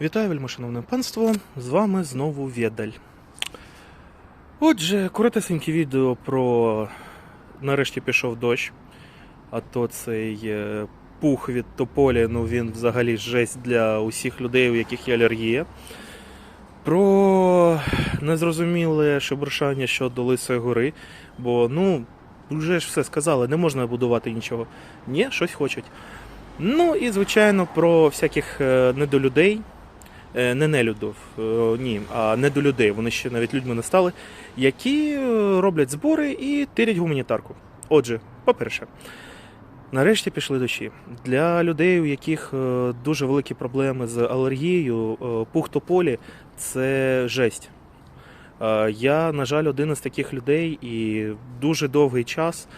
Вітаю, вельмишановне панство! З вами знову Відаль. Отже, коротесеньке відео про нарешті пішов дощ. А то цей е, пух від тополі, ну він взагалі жесть для усіх людей, у яких є алергія. Про незрозуміле шебуршання щодо Лисої гори. Бо, ну, вже ж все сказали, не можна будувати нічого. Ні, щось хочуть. Ну і, звичайно, про всяких е, недолюдей. Е, Не нелюдов, е, ні, а недолюдей. Вони ще навіть людьми не стали, які е, роблять збори і тирять гуманітарку. Отже, по-перше, нарешті пішли дощі. Для людей, у яких дуже великі проблеми з алергією, е, пух тополі це жесть. Я, на жаль, один із таких людей, і дуже довгий час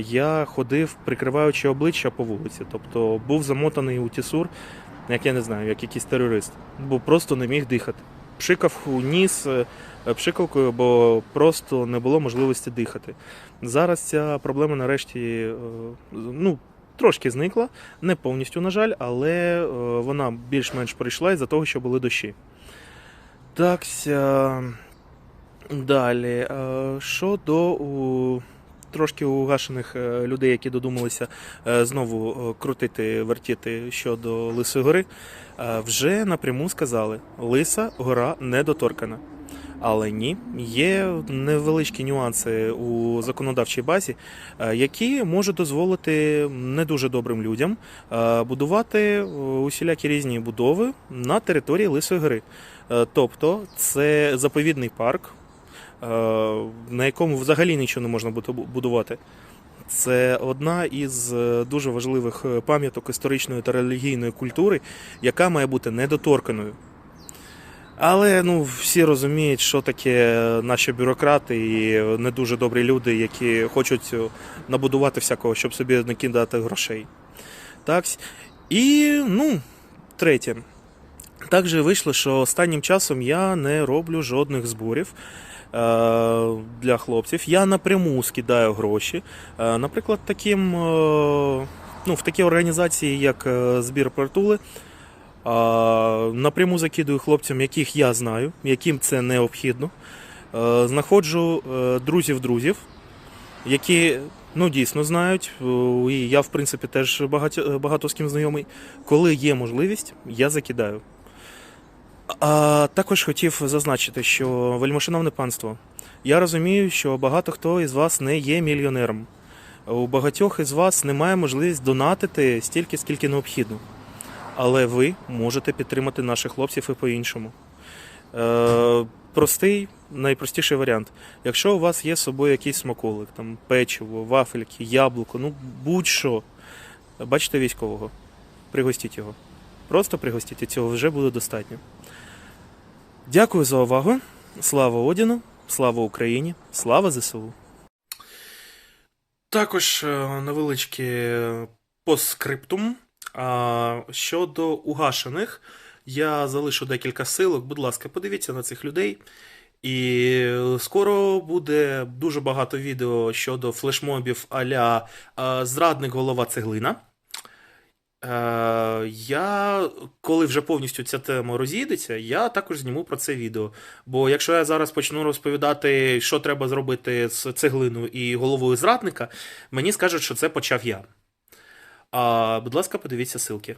я ходив, прикриваючи обличчя по вулиці. Тобто був замотаний у тісур, як я не знаю, як якийсь терорист, бо просто не міг дихати. Пшикав у ніс е, пшикалкою, бо просто не було можливості дихати. Зараз ця проблема нарешті е, ну, трошки зникла, не повністю, на жаль, але е, вона більш-менш прийшла із-за того, що були дощі. Такся. Далі. е, Щодо трошки угашених е, людей, які додумалися е, знову е, крутити, вертіти щодо Лисої гори, вже напряму сказали: Лиса гора недоторкана. Але ні, є невеличкі нюанси у законодавчій базі, які можуть дозволити не дуже добрим людям будувати усілякі різні будови на території Лисої гори. Тобто, це заповідний парк, на якому взагалі нічого не можна будувати. Це одна із е, дуже важливих е, пам'яток історичної та релігійної культури, яка має бути недоторканою. Але ну, всі розуміють, що таке наші бюрократи і не дуже добрі люди, які хочуть е, набудувати всякого, щоб собі накидати грошей. Так. І ну, третє. Же вийшло, що останнім часом я не роблю жодних зборів е, для хлопців. Я напряму скидаю гроші. Е, наприклад, таким, е, ну, в такі організації, як е, збір притули, е, напряму закидую хлопцям, яких я знаю, яким це необхідно. Е, знаходжу е, друзів-друзів, які ну, дійсно знають. е, І я, в принципі, теж багато, багато з ким знайомий. Коли є можливість, я закидаю. А також хотів зазначити, що вельмишановне панство, я розумію, що багато хто із вас не є мільйонером. У багатьох із вас немає можливості донатити стільки, скільки необхідно. Але ви можете підтримати наших хлопців і по-іншому. Е, простий, найпростіший варіант. Якщо у вас є з собою якийсь смаколик, там печиво, вафельки, яблуко, ну будь-що, бачите військового, пригостіть його. Просто пригостіть, і цього вже буде достатньо. Дякую за увагу. Слава Одіну, слава Україні, слава ЗСУ. Також е, невеличке постскриптум. Щодо угашених, я залишу декілька силок. Будь ласка, подивіться на цих людей. І скоро буде дуже багато відео щодо флешмобів а-ля е, Зрадник голова цеглина. Е, Я, коли вже повністю ця тема розійдеться, я також зніму про це відео. Бо якщо я зараз почну розповідати, що треба зробити з цеглиною і головою зрадника, мені скажуть, що це почав я. А, будь ласка, подивіться ссылки.